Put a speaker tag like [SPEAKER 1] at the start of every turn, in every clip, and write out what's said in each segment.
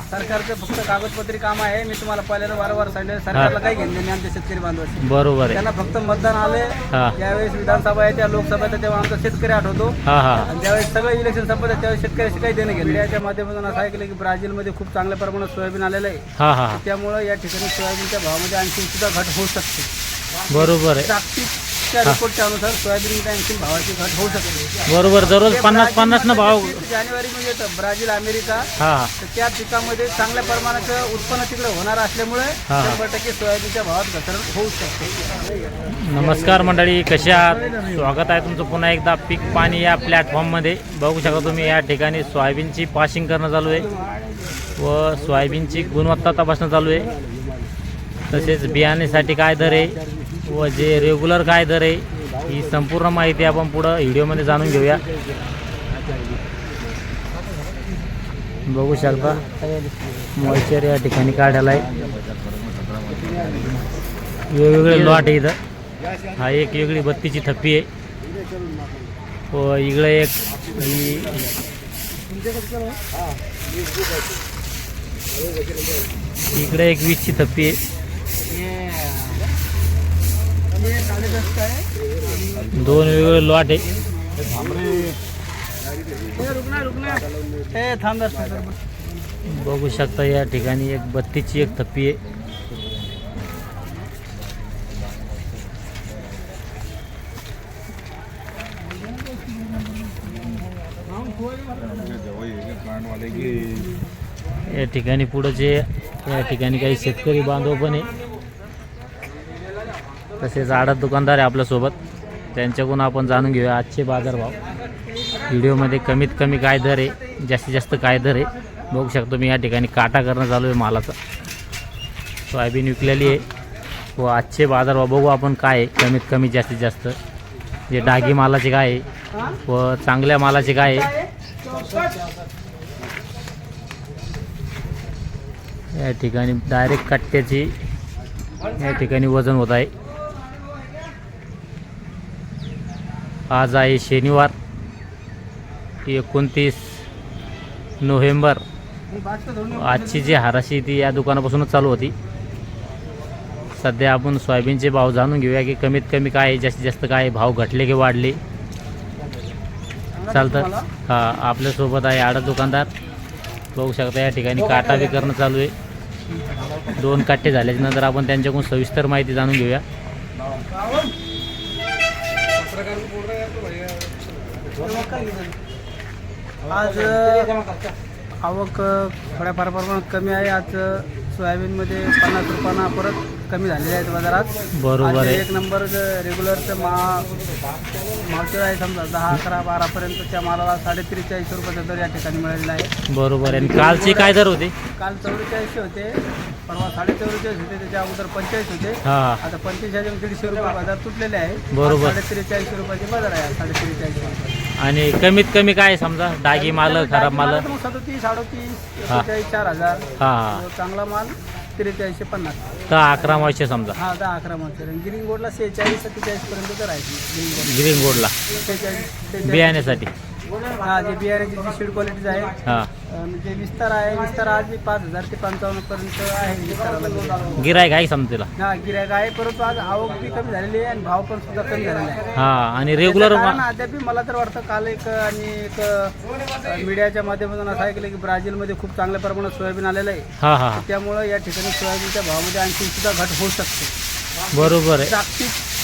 [SPEAKER 1] सरकारचं फक्त कागदपत्री काम आहे. मी तुम्हाला पहिल्यांदा वारंवार सांगितलं सरकारला काही घेणं नाही आमच्या शेतकरी बांधवाचे
[SPEAKER 2] बरोबर आहे.
[SPEAKER 1] त्यांना फक्त मतदान आले.
[SPEAKER 2] हा.
[SPEAKER 1] ज्यावेळेस विधानसभा आहे त्या लोकसभा आहे तेव्हा आमचा शेतकरी आठवतो
[SPEAKER 2] हा हा.
[SPEAKER 1] आणि ज्यावेळेस सगळं इलेक्शन संपत त्यावेळेस शेतकऱ्याशी काही देणं घेणं याच्या माध्यमातून असं ऐकलं की ब्राझीलमध्ये खूप चांगल्या प्रमाणात सोयाबीन आलेलं आहे.
[SPEAKER 2] हा हा.
[SPEAKER 1] त्यामुळं या ठिकाणी सोयाबीनच्या भावामध्ये आणखी सुद्धा घट होऊ शकते.
[SPEAKER 2] बरोबर आहे.
[SPEAKER 1] जागतिकच्या रिपोर्टच्या अनुसार आणखी भावाची घट होऊ शकते
[SPEAKER 2] बरोबर दररोज पन्नास पन्नास न भाव
[SPEAKER 1] जानेवारी म्हणजे ब्राझील अमेरिका
[SPEAKER 2] हा.
[SPEAKER 1] तर त्या पिकामध्ये चांगल्या प्रमाणाचं उत्पन्न तिकडे होणार असल्यामुळे
[SPEAKER 2] हा.
[SPEAKER 1] शंभर टक्के सोयाबीनच्या भावात घसरण होऊ शकते.
[SPEAKER 2] नमस्कार मंडळी कशा आहात? स्वागत आहे तुमचं पुन्हा एकदा पीक पाणी या प्लॅटफॉर्ममध्ये. बघू शकता तुम्ही या ठिकाणी सोयाबीनची पाशिंग करणं चालू आहे व सोयाबीनची गुणवत्ता तपासणं चालू आहे. तसेच बियाण्यासाठी काय दर आहे? व जे रेग्युलर काय दर आहे ही संपूर्ण माहिती आपण पुढं व्हिडिओमध्ये जाणून घेऊया. बघू शकता मॉइश्चर या ठिकाणी काढायला आहे. वेगवेगळे लॉट आहे इथं. हा एक वेगळी बत्तीची थप्पी आहे. व इकडे एक ही इकडे एक वीसची थप्पी आहे. दोन वेगवेगळे लॉट आहे. बघू शकता या ठिकाणी एक बत्तीची एक थप्पी आहे. या ठिकाणी पुढं जे या ठिकाणी काही शेतकरी बांधव पण आहे. तसेच आडत दुकानदार आहे आपल्यासोबत त्यांच्याकडून आपण जाणून घेऊया आजचे बाजारभाव. व्हिडिओमध्ये कमीत कमी काय दर आहे? जास्तीत जास्त काय दर आहे? बघू शकतो मी या ठिकाणी काटा करणं चालू आहे मालाचा. सोयाबीन विकलेली आहे. व आजचे बाजारभाव बघू आपण काय आहे. कमीत कमी जास्तीत जास्त. जे डागी मालाचे काय आहे? व चांगल्या मालाचे काय आहे? या ठिकाणी डायरेक्ट कट्ट्याची या ठिकाणी वजन होत आहे. आज आहे शनिवार एकोणतीस नोव्हेंबर. आजची जी हाराशी ती या दुकानापासूनच चालू होती. सध्या आपण सोयाबीनचे भाव जाणून घेऊया की कमीत कमी काय जास्तीत जास्त काय भाव घटले की वाढले. चालतं. हां आपल्यासोबत आहे आडत दुकानदार. बघू शकता या ठिकाणी काटा बी करणं चालू आहे. दोन काटे झाल्याच्यानंतर आपण त्यांच्याकडून सविस्तर माहिती जाणून घेऊया.
[SPEAKER 1] आज आवक थोड्याफार प्रमाणात कमी आहे. आज सोयाबीनमध्ये पन्नास रुपयांना परत कमी झालेले आहेत बाजारात.
[SPEAKER 2] बरोबर
[SPEAKER 1] एक नंबर रेग्युलरचं मा मावचर आहे समजा दहा अकरा बारापर्यंतच्या मालाला साडे त्रेचाळीस रुपयाचा दर या ठिकाणी मिळालेला आहे.
[SPEAKER 2] बरोबर आहे. आणि कालचे काय दर होते?
[SPEAKER 1] काल चौवेचाळीसशे होते. परवा साडे चौवेचाळीस होते त्याच्या अगोदर पंचेचाळीस होते.
[SPEAKER 2] हां.
[SPEAKER 1] आता पंचेचाळीस दीडशे रुपये बाजार तुटलेले आहे.
[SPEAKER 2] बरोबर.
[SPEAKER 1] साडे त्रेचाळीस रुपयाचे बाजार आहे साडे त्रेचाळीस रुपये.
[SPEAKER 2] आणि कमीत कमी काय समजा? डागी माल खराब माल?
[SPEAKER 1] मग सदोतीस अडोतीस
[SPEAKER 2] हा.
[SPEAKER 1] चार हजार.
[SPEAKER 2] हां. हां
[SPEAKER 1] चांगला माल त्रेचाळीसशे पन्नास.
[SPEAKER 2] दहा अकरा मावशे समजा.
[SPEAKER 1] हा दहा अकरा माल गिरिंग बोर्डला सेहेचाळीस सत्तेचाळीस पर्यंत तर आहे. गिरिंग बोर्ड
[SPEAKER 2] ग्रीन बोर्डला
[SPEAKER 1] सेहेचाळीस सेहेचाळीस.
[SPEAKER 2] बियाण्यासाठी.
[SPEAKER 1] हा जे बियाण्याची जी सीड क्वालिटीज आहे.
[SPEAKER 2] हां.
[SPEAKER 1] अं, जे विस्तार आहे. विस्तार आज पाच हजार ते पंचावन्न पर्यंत आहे विस्ताराला
[SPEAKER 2] गिरायक आहे समजा
[SPEAKER 1] हा गिरायक आहे परंतु आज आवक बी कमी झालेली आहे आणि भाव पण सुद्धा कमी झालेला आहे
[SPEAKER 2] हां आणि रेग्युलर
[SPEAKER 1] कारण अद्याप मला तर वाटतं काल एक आणि एक अ, मीडियाच्या माध्यमातून असं ऐकलं की ब्राझीलमध्ये खूप चांगल्या प्रमाणात सोयाबीन आलेलं आहे.
[SPEAKER 2] हां हां
[SPEAKER 1] त्यामुळं या ठिकाणी सोयाबीनच्या भावामध्ये आणखी सुद्धा घट होऊ शकते.
[SPEAKER 2] बरोबर आहे.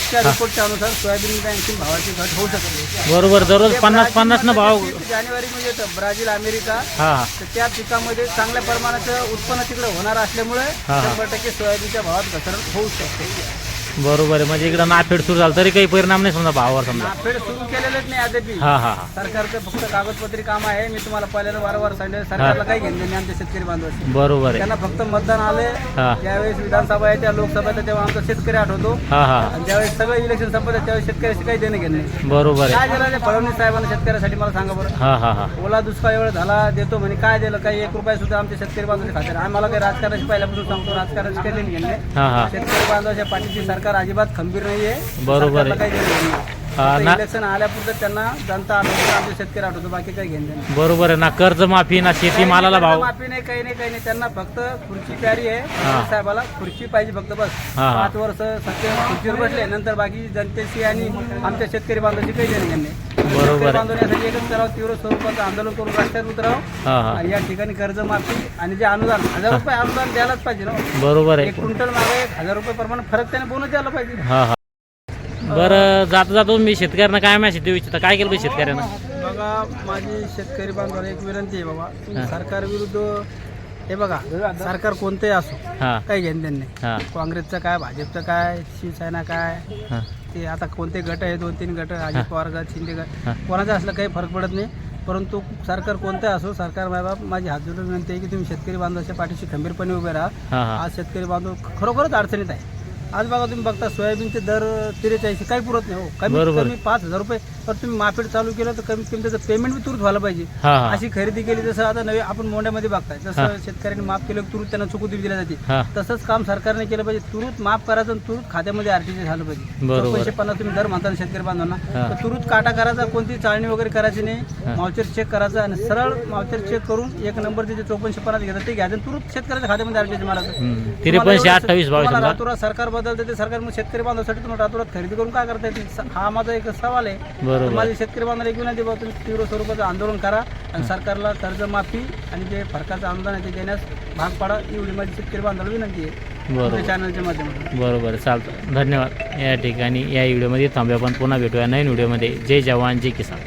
[SPEAKER 1] जागतिकच्या रिपोर्टच्या अनुसार सोयाबीनमध्ये आणखी भावाची घट होऊ शकते.
[SPEAKER 2] बरोबर दररोज पन्नास पन्नास न भाव
[SPEAKER 1] जानेवारी म्हणजे येतं. ब्राझील अमेरिका
[SPEAKER 2] हां. हां
[SPEAKER 1] तर त्या पिकामध्ये चांगल्या प्रमाणाचं उत्पन्न तिकडे होणार असल्यामुळे
[SPEAKER 2] हा.
[SPEAKER 1] शंभर टक्के सोयाबीनच्या भावात घसरण होऊ शकते.
[SPEAKER 2] बरोबर आहे. म्हणजे इकडं नाफेड सुरू झालं तरी काही परिणाम नाही समजा भावावर समजा.
[SPEAKER 1] नाफेड सुरू केलेलंच नाही अद्याप
[SPEAKER 2] हां हां हां.
[SPEAKER 1] सरकारचं फक्त कागदपत्री काम आहे. मी तुम्हाला पहिल्यांदा वारंवार सांगितलं सरकारला काही घेणं नाही आमच्या शेतकरी बांधवाचे
[SPEAKER 2] बरोबर आहे.
[SPEAKER 1] त्यांना फक्त मतदान आले
[SPEAKER 2] हां.
[SPEAKER 1] ज्यावेळेस विधानसभा आहे त्या लोकसभा तेव्हा आमचा शेतकरी आठवतो.
[SPEAKER 2] हां हां.
[SPEAKER 1] आणि ज्यावेळेस सगळं इलेक्शन संपत त्यावेळेस शेतकऱ्याशी काही देणं घेणं नाही.
[SPEAKER 2] बरोबर आहे.
[SPEAKER 1] काय ते फडणवीस साहेबांना शेतकऱ्यासाठी मला सांगा बरं.
[SPEAKER 2] हां हां हां.
[SPEAKER 1] ओला दुष्काळ एवढा झाला देतो म्हणे. काय दिलं? काही एक रुपया सुद्धा आमच्या शेतकरी बांधवाचे खाते नाही. आम्हाला काही राजकारणाची पहिल्यापासून सांगतो राजकारणाची काही देणं घेणं नाही.
[SPEAKER 2] हां हां.
[SPEAKER 1] शेतकरी बांधवाच्या पाठीची सरकार अजिबात खंबीर नाहीये
[SPEAKER 2] बरोबर आहे.
[SPEAKER 1] सरकारला काही देणं घेणं नाही.
[SPEAKER 2] ना-
[SPEAKER 1] इलेक्शन आल्यापुरतं त्यांना जनता आठवतो आमचे शेतकरी आठवतो बाकी काही घेणं देणं. नाही.
[SPEAKER 2] बरोबर आहे ना कर्जमाफी ना शेती मालाला भाव.
[SPEAKER 1] माफी नाही काही नाही काही नाही. त्यांना फक्त खुर्ची प्यारी आहे. साहेबाला खुर्ची पाहिजे फक्त बस.
[SPEAKER 2] हा.
[SPEAKER 1] पाच वर्ष सत्य खुर्चीवर बसले नंतर बाकी जनतेशी आणि आमच्या शेतकरी बांधवाची काही देणं घेणं नाही.
[SPEAKER 2] बरोबर
[SPEAKER 1] शेतकरी
[SPEAKER 2] आहे.
[SPEAKER 1] बांधवण्यासाठी एकच करावं तीव्र स्वरूपाचं आंदोलन करून रस्त्यावर उतरावं.
[SPEAKER 2] हा हा.
[SPEAKER 1] आणि या ठिकाणी कर्जमाफी आणि जे अनुदान हजार रुपये अनुदान द्यायलाच पाहिजे ना.
[SPEAKER 2] बरोबर
[SPEAKER 1] एक
[SPEAKER 2] आहे
[SPEAKER 1] क्विंटल मागे हजार रुपये प्रमाणे फरक त्याने बोनस द्यायला पाहिजे.
[SPEAKER 2] हा हा. बरं जाता जातो मी शेतकऱ्यांना काय मॅसेज देऊ इच्छिता? काय केलं पाहिजे शेतकऱ्यांना?
[SPEAKER 1] बघा माझी शेतकरी बांधवाला एक विनंती आहे बाबा. सरकार विरुद्ध हे बघा सरकार कोणतंही असो
[SPEAKER 2] हा.
[SPEAKER 1] काही घेणं देणं नाही.
[SPEAKER 2] हा.
[SPEAKER 1] काँग्रेसचं काय भाजपचं काय शिवसेना काय
[SPEAKER 2] हा.
[SPEAKER 1] ते आता कोणते गट आहे दोन तीन गट अजित पवार गट शिंदे गट
[SPEAKER 2] हा.
[SPEAKER 1] कोणाचं असलं काही फरक पडत नाही. परंतु सरकार कोणतं असो सरकार बाबा माझी हात जोडून विनंती आहे की तुम्ही शेतकरी बांधवाच्या पाठीशी खंबीरपणे उभे राहा.
[SPEAKER 2] हा हा.
[SPEAKER 1] आज शेतकरी बांधव खरोखरच अडचणीत आहे. आज बघा तुम्ही बघता सोयाबीनचे दर त्रेचाळीस काही पुरत नाही हो. कमीत
[SPEAKER 2] बरोबर.
[SPEAKER 1] कमी पाच हजार रुपये. तर तुम्ही मार्केट चालू केलं तर कमीत कमी त्याचं पेमेंट बी तुरंत व्हायला पाहिजे.
[SPEAKER 2] हा हा.
[SPEAKER 1] अशी खरेदी केली जसं आता नवी आपण मोंड्यामध्ये बघताय
[SPEAKER 2] हा.
[SPEAKER 1] जसं शेतकऱ्यांनी माफ केलं की तुरंत त्यांना चुकून दिली जाते.
[SPEAKER 2] हा.
[SPEAKER 1] तसंच काम सरकारने केलं पाहिजे. तुरंत माफ करायचं आणि तुरंत खात्यामध्ये आरटीजी झालं पाहिजे.
[SPEAKER 2] बरोबर.
[SPEAKER 1] पैसे पन्नास तुम्ही दर म्हणता ना शेतकरी बांधवांना.
[SPEAKER 2] हा.
[SPEAKER 1] तर तुरंत काटा करायचा कोणती चाळणी वगैरे करायची
[SPEAKER 2] हा.
[SPEAKER 1] नाही मावचर चेक करायचं आणि सरळ मावचर चेक करून एक नंबर जे चौपनशे पन्नास घेतात ते घ्यायचं आणि तुरंत शेतकऱ्याच्या खात्यामध्ये आरटीजी मारायचं.
[SPEAKER 2] हम्म. त्रेपन्नशे अठ्ठावीस भाव आहे
[SPEAKER 1] तुम्हाला
[SPEAKER 2] समजा.
[SPEAKER 1] रातोरात सरकार बदलते ते सरकार मग शेतकरी बांधवासाठी तुम्हाला रातोरात खरेदी करून काय करता येते हा माझा एक सवाल आहे. तर
[SPEAKER 2] बरोबर.
[SPEAKER 1] माझी शेतकरी बांधवाला एक विनंती बाबा तुम्ही तीव्र स्वरूपाचं आंदोलन करा आणि सरकारला कर्जमाफी आणि जे फरकाचं अनुदान आहे ते देण्यास भाग पाडा एवढी माझी शेतकरी बांधवाला विनंती आहे.
[SPEAKER 2] बरोबर.
[SPEAKER 1] चॅनलच्या माध्यमातून.
[SPEAKER 2] बरोबर चालतं. धन्यवाद. या ठिकाणी या व्हिडिओमध्ये थांबूया. आपण पुन्हा भेटूया नवीन व्हिडिओमध्ये. जय जवान जय किसान.